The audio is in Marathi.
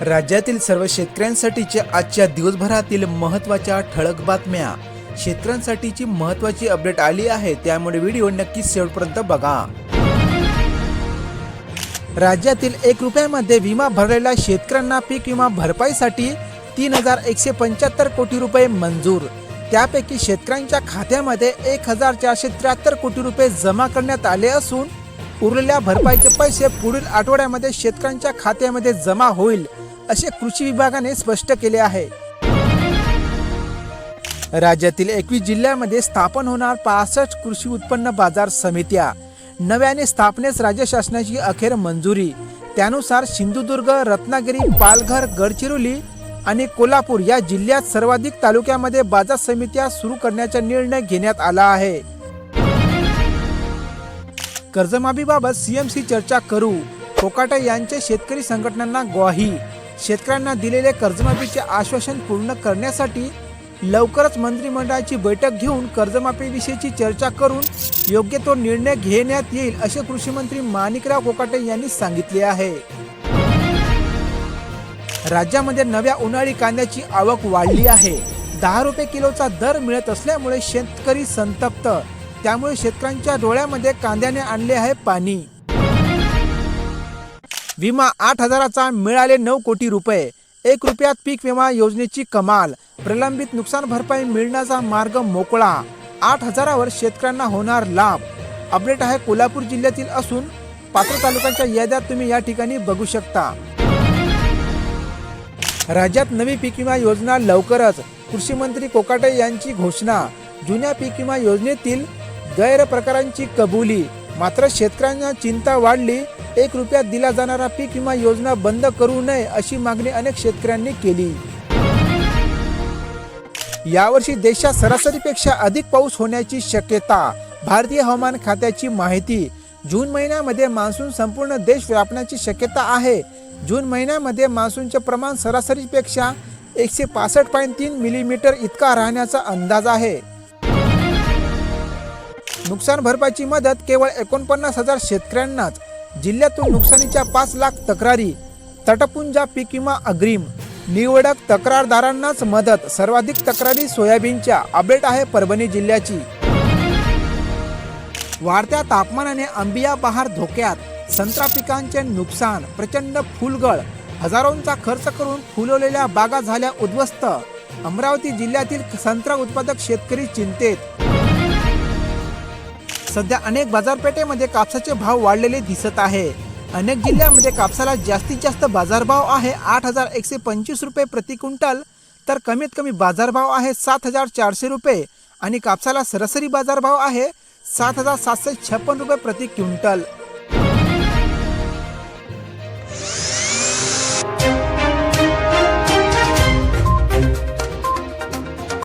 राज्यातील सर्व शेतकऱ्यांसाठीच्या आजच्या दिवसभरातील महत्त्वाच्या ठळक बातम्या. शेतकऱ्यांसाठीची महत्त्वाची अपडेट आली आहे त्यामुळे व्हिडिओ नक्की शेवटपर्यंत बघा. राज्यातील एक रुपयामध्ये विमा भरलेल्या शेतकऱ्यांना पीक विमा भरपाईसाठी तीन हजार एकशे पंच्याहत्तर कोटी रुपये मंजूर. त्यापैकी शेतकऱ्यांच्या खात्यामध्ये एक हजार चारशे त्र्याहत्तर कोटी रुपये जमा करण्यात आले असून उरलेल्या भरपाईचे पैसे पुढील आठवड्यामध्ये शेतकऱ्यांच्या खात्यामध्ये जमा होईल. असे कृषी विभागाने स्पष्ट केले आहे. राज्यातील एकवीस जिल्ह्यांमध्ये स्थापन होणार पासष्ट कृषी उत्पन्न बाजार समित्या. नव्याने स्थापनेस राज्य शासनाची अखेर मंजुरी. त्यानुसार सिंधुदुर्ग रत्नागिरी पालघर गडचिरोली आणि कोल्हापूर या जिल्ह्यात सर्वाधिक तालुक्यामध्ये बाजार समित्या सुरू करण्याचा निर्णय घेण्यात आला आहे. कर्जमाफीबाबत सीएमसी चर्चा करू. कोकाटे यांचे शेतकरी संघटनांना ग्वाही शेतकऱ्यांना दिलेले कर्जमाफीचे आश्वासन पूर्ण करण्यासाठी लवकरच मंत्रिमंडळाची बैठक घेऊन कर्जमाफीविषयीची चर्चा करून योग्य तो निर्णय घेण्यात येईल असे कृषी मंत्री माणिकराव कोकाटे यांनी सांगितले आहे. राज्यामध्ये नव्या उन्हाळी कांद्याची आवक वाढली आहे. दहा रुपये किलोचा दर मिळत असल्यामुळे शेतकरी संतप्त. त्यामुळे शेतकऱ्यांच्या डोळ्यामध्ये कांद्याने आणले आहे पाणी. विमा आठ हजाराचा मिळाले नऊ कोटी रुपये. एक रुपयात पीक विमा योजनेची कमाल. प्रलंबित नुकसान भरपाई मिळण्याचा मार्ग मोकळा. आठ हजारावर शेतकऱ्यांना होणार लाभ. अपडेट आहे कोल्हापूर जिल्ह्यातील असून पात्र तालुक्यांच्या याद्यात तुम्ही या ठिकाणी बघू शकता. राज्यात नवी पीक विमा योजना लवकरच. कृषी मंत्री कोकाटे यांची घोषणा. जुन्या पीक विमा योजनेतील गैरप्रकारांची कबुली. मात्र शेतकऱ्यांना चिंता वाढली. एक रुपयात दिला जाणारा पीक विमा योजना बंद करू नये अशी मागणी अनेक शेतकऱ्यांनी केली. यावर्षी देशात सरासरीपेक्षा अधिक पाऊस होण्याची शक्यता. भारतीय हवामान खात्याची माहिती. जून महिन्यामध्ये मान्सून संपूर्ण देश व्यापण्याची शक्यता आहे. जून महिन्यामध्ये मान्सूनचे प्रमाण सरासरीपेक्षा एकशे पासष्ट पॉईंट तीन मिलीमीटर इतका राहण्याचा अंदाज आहे. नुकसान भरपाईची मदत केवळ एकोणपन्नास हजार शेतकऱ्यांनाच. जिल्ह्यातून नुकसानीच्या पाच लाख तक्रारी तटपुंजा पीक विमा अग्रिम निवडक तक्रारदारांनाच मदत सर्वाधिक तक्रारी सोयाबीनच्या अपडेट आहे परभणी जिल्ह्याची. वाढत्या तापमानाने अंबिया बहार धोक्यात संत्रा पिकांचे नुकसान प्रचंड फुलगळ हजारोंचा खर्च करून फुलवलेल्या बागा झाल्या उद्ध्वस्त. अमरावती जिल्ह्यातील संत्रा उत्पादक शेतकरी चिंतेत. सध्या अनेक बाजारपेठेमध्ये कापसाचे भाव वाढलेले दिसत आहे. अनेक जिल्ह्यामध्ये कापसाला जास्तीत जास्त बाजारभाव आहे आठ हजार एकशे पंचवीस रुपये प्रति क्विंटल तर कमीत कमी बाजारभाव आहे सात हजार चारशे रुपये आणि कापसाला सरासरी बाजारभाव आहे सात हजार सातशे छप्पन रुपये प्रति क्विंटल.